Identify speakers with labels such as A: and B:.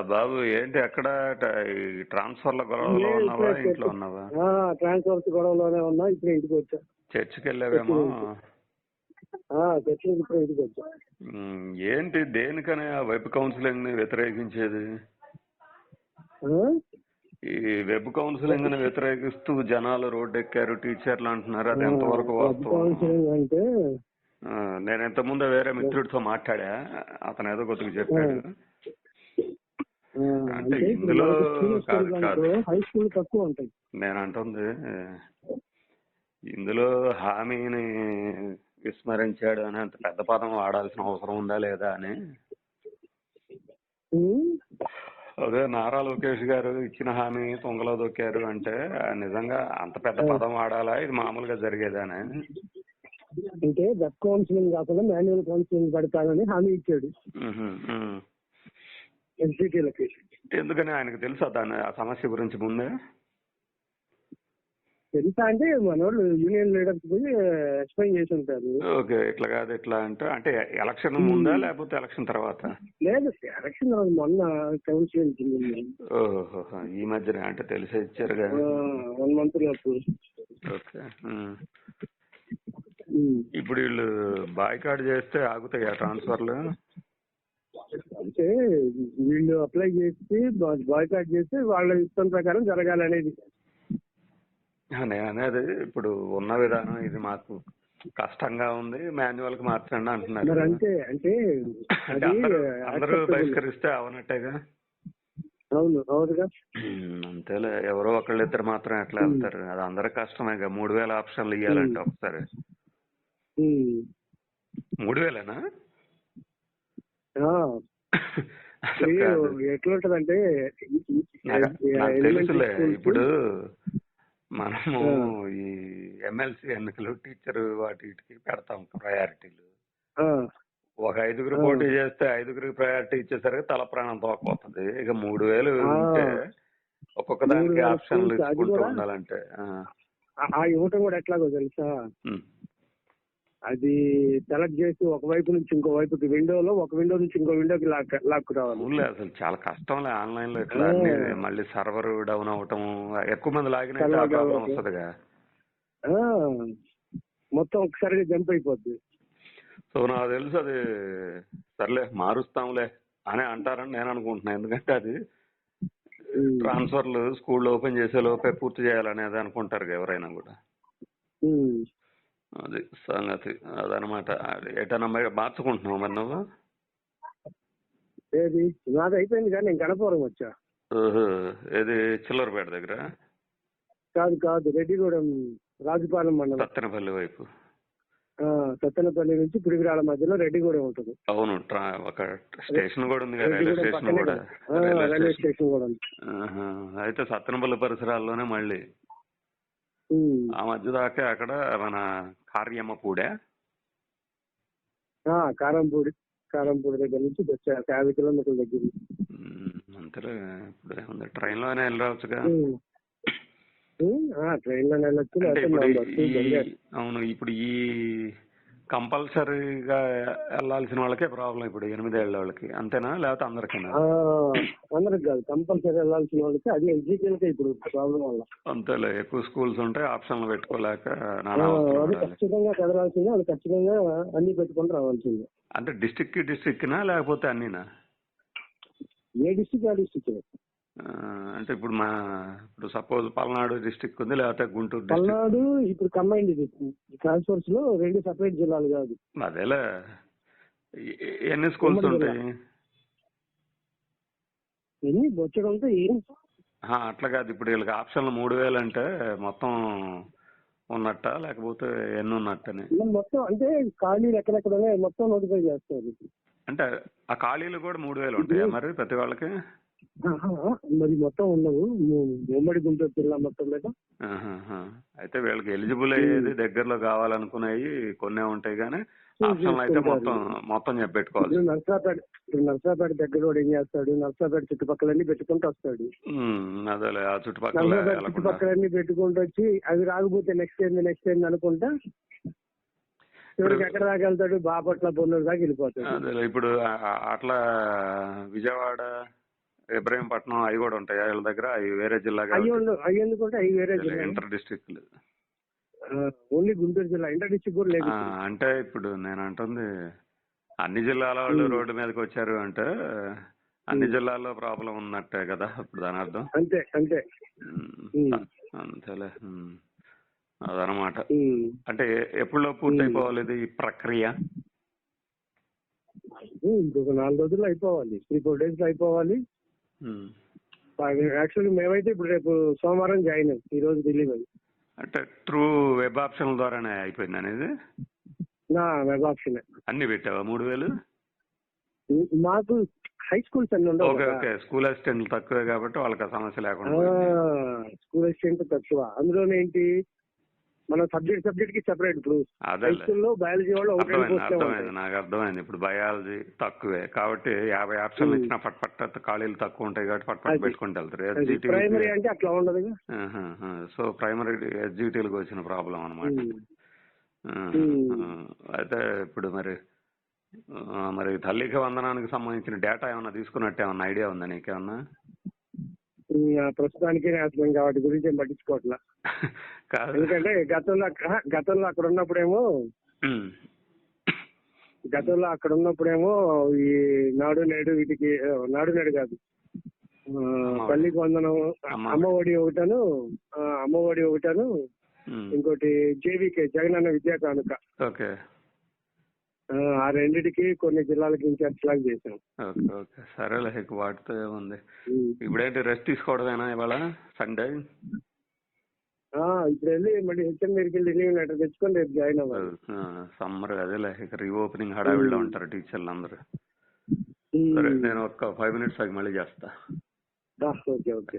A: బాబు ఏంటి ఎక్కడ ట్రాన్స్ఫర్ల గొడవలో ఉన్నావా? ఇంట్లో ఉన్నావా?
B: ట్రాన్స్ఫర్స్ గొడవలోనే ఉన్నా ఇప్పుడు ఇంటికి వచ్చా.
A: చర్చికి వెళ్ళావేమో?
B: ఆ, చర్చికి ఇప్పుడు ఇంటికి వచ్చా.
A: ఏంటి దేనికని ఆ వెబ్ కౌన్సిలింగ్ని వ్యతిరేకించేది? ఈ వెబ్ కౌన్సిలింగ్ని వ్యతిరేకిస్తూ జనాలు రోడ్డు ఎక్కారు టీచర్లు అంటున్నారు అది ఎంతవరకు
B: కౌన్సిలింగ్ అంటే
A: నేను ఇంతకుముందు వేరే మిత్రుడితో మాట్లాడా? అతను ఏదో కొద్దిగా చెప్పాడు. అంటే ఇందులో
B: హై స్కూల్ తక్కువ ఉంటాయి.
A: నేను అంటుంది ఇందులో హామీని విస్మరించాడు అని అంత పెద్ద పదం వాడాల్సిన అవసరం ఉందా లేదా అని? అదే నారా లోకేష్ గారు ఇచ్చిన హామీ తొంగలో దొక్కారు అంటే నిజంగా అంత పెద్ద పదం వాడాలా? ఇది మామూలుగా జరిగేదానే?
B: అంటే వెబ్ కౌన్సిలింగ్ కాకుండా మాన్యువల్ కౌన్సిలింగ్ పెడతానని హామీ ఇచ్చాడు. ఎన్సిటీలకి
A: ఎందుకని ఆయనకు తెలుసా దాని ఆ సమస్య గురించి ముందే?
B: తెలుసా అంటే మనోళ్ళు యూనియన్ లీడర్స్ పోయి ఎక్స్ప్లెయిన్ చేసి ఉంటారు.
A: ఓకే ఇట్లా కాదు ఇట్లా అంటే అంటే ఎలక్షన్ ముందా లేకపోతే ఎలక్షన్ తర్వాత?
B: లేదు ఎలక్షన్ రోజు మొన్న కౌన్సిలింగ్
A: ఓహో ఈ మధ్యనే అంటే తెలిసే ఇచ్చారుగా
B: వన్ మంత్ లోపు
A: ఓకే. ఉమ్. ఇప్పుడు వీళ్ళు బాయ్కాట్ చేస్తే ఆగుతాయా ట్రాన్స్ఫర్లు
B: అంటే వీళ్ళు అప్లై చేసి బాయ్కాట్ చేసి వాళ్ళ ఇష్టం ప్రకారం జరగాలనేది.
A: అనేది ఇప్పుడు ఉన్న విధానం ఇది మాకు కష్టంగా ఉంది. మాన్యువల్కి మార్చండి
B: మరి
A: అంటున్నారు
B: అంతే అంటే
A: అంటే
B: అది
A: అందరూ. బహిష్కరిస్తే అవనట్టేగా.
B: అవును అవునుగా
A: అంతేలే. ఎవరో ఒకళ్ళు ఇద్దరు మాత్రం ఎట్లా వెళ్తారు. అది అందరి కష్టమేగా మూడు వేల ఆప్షన్లు ఇవ్వాలంటే ఒకసారి. మూడు వేలేనా.
B: ఎట్లుంటదంటే
A: తెలుసులే ఇప్పుడు మనము. ఈ ఎమ్మెల్సీ ఎన్నికలు టీచర్ వాటి వీటికి పెడతాం ప్రయారిటీలు ఒక ఐదుగురు. పోటీ చేస్తే ఐదుగురికి ప్రయారిటీ ఇచ్చేసరికి తల ప్రాణం తోకపోతుంది ఇక మూడు వేలు. ఉంటే ఒక్కొక్క దానికి ఆప్షన్లు ఇచ్చుకుంటూ ఉండాలంటే ఆ.
B: ఇవ్వటం కూడా ఎట్లాగో తెలుసా. అది సెలెక్ట్ చేసి ఒక వైపు నుంచి ఇంకో వైపుకి విండోలో ఒక విండో నుంచి ఇంకో విండోకి లాక్ లాక్కు రావాలి.
A: అసలు చాలా కష్టంలే ఆన్లైన్లో ఇట్లా మళ్ళీ సర్వర్ డౌన్ అవటం ఎక్కువ మంది లాగిన. వస్తుందిగా.
B: మొత్తం ఒకసారిగా జంప్ అయిపోద్ది.
A: సో నాకు తెలుసు అది సర్లే మారుస్తాంలే అని అంటారని నేను అనుకుంటున్నా. ఎందుకంటే అది. ట్రాన్స్ఫర్లు స్కూల్ ఓపెన్ చేసే లోపే పూర్తి చేయాలనేది అనుకుంటారు ఎవరైనా కూడా. అది సంగతి. అదనమాట. అది ఎటన్నా మరి మార్చుకుంటున్నావు మరి నువ్వు?
B: ఏది? నాది అయిపోయింది కానీ నేను గణపురం వచ్చా.
A: ఏది? చిల్లరపేట దగ్గర?
B: కాదు కాదు. రెడ్డిగూడెం రాజుపాలెం మండలం.
A: సత్తెనపల్లి వైపు.
B: సత్తెనపల్లి నుంచి పిడిగిరాల మధ్యలో రెడ్డిగూడెం ఉంటుంది.
A: అవును. ఒక స్టేషన్ కూడా ఉంది రైల్వే స్టేషన్ కూడా. Railway station.
B: కూడా ఉంది.
A: అయితే సత్తెనపల్లి పరిసరాల్లోనే మళ్ళీ. ఆ మధ్య దాకా అక్కడ మన కార్యమ్మ పూడే
B: ఆ, కారంపూడి కారంపూడి దగ్గర నుంచి ఒక యాభై కిలోమీటర్ల దగ్గర.
A: అంతలే ఇప్పుడు ట్రైన్లోనే వెళ్ళి రావచ్చుగా
B: ఉమ్. ఉమ్, ఆ, ట్రైన్లో వెళ్ళొచ్చు.
A: అవును ఇప్పుడు ఈ కంపల్సరీగా వెళ్ళాల్సిన వాళ్ళకే ప్రాబ్లం ఇప్పుడు ఎనిమిదేళ్ళ వాళ్ళకి. అంతేనా? లేకపోతే అందరికైనా?
B: అందరికి కాదు. కంపల్సరీ వెళ్ళాల్సిన వాళ్ళకి అది ఎగ్జిక్యూటివ్ ఇప్పుడు ప్రాబ్లం వల్ల.
A: అంతేలే ఎక్కువ స్కూల్స్ ఉంటాయి ఆప్షన్లు పెట్టుకోలేక
B: అది ఖచ్చితంగా కదలాల్సిందే అది ఖచ్చితంగా అన్ని పెట్టుకొని రావాల్సిందే.
A: అంటే డిస్టిక్కి డిస్టిక్ నా లేకపోతే అన్నీనా?
B: ఏ డిస్టిక్ ఆ డిస్టిక్
A: అంటే ఇప్పుడు మా ఇప్పుడు సపోజ్ పల్నాడు డిస్టిక్ ఉంది లేకపోతే గుంటూరు
B: పల్నాడు ఇప్పుడు కంబైన్డ్ ఇది. ట్రాన్స్ఫర్స్లో రెండు సపరేట్ జిల్లాలు కాదు.
A: అదేలే. ఎన్ని స్కూల్స్ ఉంటాయి?
B: ఎన్ని? బొచ్చడంతో ఏం?
A: అట్లా కాదు. ఇప్పుడు వీళ్ళకి ఆప్షన్లు మూడు వేలు అంటే మొత్తం ఉన్నట్ట లేకపోతే ఎన్ని ఉన్నట్టని.
B: మొత్తం అంటే ఖాళీలు ఎక్కడెక్కడ మొత్తం నోటిఫై చేస్తారు.
A: అంటే ఆ ఖాళీలు కూడా మూడు వేలు ఉంటాయా మరి ప్రతి వాళ్ళకి?
B: మరి మొత్తం ఉండవు. ఉమ్మడి గుంటూరు జిల్లా మొత్తం మీద
A: ఆహాహా. అయితే వీళ్ళకి ఎలిజిబుల్ అయ్యేది దగ్గరలో కావాలనుకునేవి కొన్నే ఉంటాయి కానీ ఆప్షన్లు అయితే మొత్తం మొత్తం చెప్పెట్టుకోవాలి.
B: ఇప్పుడు నర్సాపేట ఇప్పుడు నర్సాపేట దగ్గర వాడు ఏం చేస్తాడు? నర్సాపేట చుట్టుపక్కలన్నీ పెట్టుకుంటూ వస్తాడు.
A: ఆ చుట్టుపక్కల
B: చుట్టుపక్కలన్నీ పెట్టుకుంటూ వచ్చి అవి రాకపోతే నెక్స్ట్ ఏంది నెక్స్ట్ ఏంది అనుకుంటా చివరికి ఎక్కడ దాకా వెళ్తాడు? బాపట్ల పొన్నూరు దాకా వెళ్ళిపోతాడు.
A: ఇప్పుడు అట్లా విజయవాడ ఇబ్రహీంపట్నం అవి కూడా ఉంటాయి వీళ్ళ దగ్గర అవి వేరే జిల్లా
B: ఎందుకంటే అవి వేరే జిల్లా
A: ఇంటర్ డిస్ట్రిక్ట్
B: ఓన్లీ గుంటూరు జిల్లా ఇంటర్ డిస్ట్రిక్ట్ కూడా లేదు.
A: అంటే ఇప్పుడు నేను అంటుంది అన్ని జిల్లాల వాళ్ళు. రోడ్డు మీదకి వచ్చారు అంటే అన్ని. జిల్లాల్లో ప్రాబ్లం ఉన్నట్టే కదా ఇప్పుడు దాని అర్థం
B: అంతే అంతే.
A: అంతేలే. అదనమాట. అంటే ఎప్పుడులో పూర్తి అయిపోవాలి ఇది ఈ ప్రక్రియ
B: ఇంకొక నాలుగు రోజుల్లో అయిపోవాలి త్రీ ఫోర్ డేస్లో అయిపోవాలి. యాక్చువల్లీ మేమైతే ఇప్పుడు రేపు సోమవారం జాయిన్ అయ్యి. ఈ రోజు రిలీవ్ అయ్యి
A: అంటే త్రూ వెబ్ ఆప్షన్ ద్వారానే అయిపోయింది అనేది?
B: నా వెబ్ ఆప్షన్
A: అన్ని పెట్టావా మూడు వేలు?
B: మాకు హై స్కూల్స్ అన్ని ఉండవు
A: ఓకే. ఓకే. స్కూల్ అసిస్టెంట్లు తక్కువే కాబట్టి వాళ్ళకి సమస్య లేకుండా.
B: స్కూల్ అసిస్టెంట్ తక్కువ. అందులోనే ఏంటి మన సబ్జెక్ట్ సబ్జెక్ట్కి సెపరేట్ ఇప్పుడు హై
A: అదేలే
B: స్కూల్లో బయాలజీ వాళ్ళు
A: అర్థమైంది నాకు అర్థమైంది. ఇప్పుడు బయాలజీ తక్కువే. కాబట్టి యాభై ఆప్షన్లు
B: ఉమ్.
A: ఇచ్చినా పట్ పట్ ఖాళీలు తక్కువ ఉంటాయి కాబట్టి పట్ పట్. పెట్టుకుంటూ వెళ్తారు.
B: ప్రైమరీ అంటే అట్లా ఉండదు
A: సో ప్రైమరీ ఎస్జిటీలకు వచ్చిన ప్రాబ్లం అనమాట
B: ఉమ్.
A: అయితే ఇప్పుడు మరి మరి తల్లికి వందనానికి సంబంధించిన డేటా ఏమన్నా తీసుకున్నట్టు ఏమన్నా ఐడియా ఉందా నీకేమన్నా?
B: ప్రస్తుతానికి నేను అసలు ఇంకా వాటి గురించి ఏం పట్టించుకోవట్లా ఎందుకంటే గతంలో గతంలో అక్కడ ఉన్నప్పుడేమో. గతంలో అక్కడ ఉన్నప్పుడేమో ఈ నాడు నేడు వీటికి నాడు నేడు కాదు. పల్లికి వందనం
A: అమ్మ.
B: అమ్మ ఒడి ఒకటను ఆ, అమ్మ ఒడి ఒకటను. ఇంకోటి జేవికే జగనన్న విద్యా కానుక
A: ఓకే
B: ఆ, రెండిటికి కొన్ని జిల్లాలకి ఇన్ఛార్జ్ లాగా చేశాం.
A: Okay okay. సరేలే వాటితో ఏముంది. ఇప్పుడేంటి రెస్ట్ తీసుకోవడమేనా ఇవాళ? సండే?
B: ఆ, ఇప్పుడు వెళ్ళి మళ్ళీ హెచ్ఎం దగ్గరికి వెళ్ళి రిలీవ్ లెటర్ తెచ్చుకొని రేపు జాయిన్ అవ్వాలి.
A: సమ్మర్ అదేలే ఇక రీఓపెనింగ్ హడావిడిలో. ఉంటారు టీచర్లు అందరూ. సరే నేను ఒక ఫైవ్ మినిట్స్ ఆగి మళ్ళీ చేస్తా.
B: Okay okay.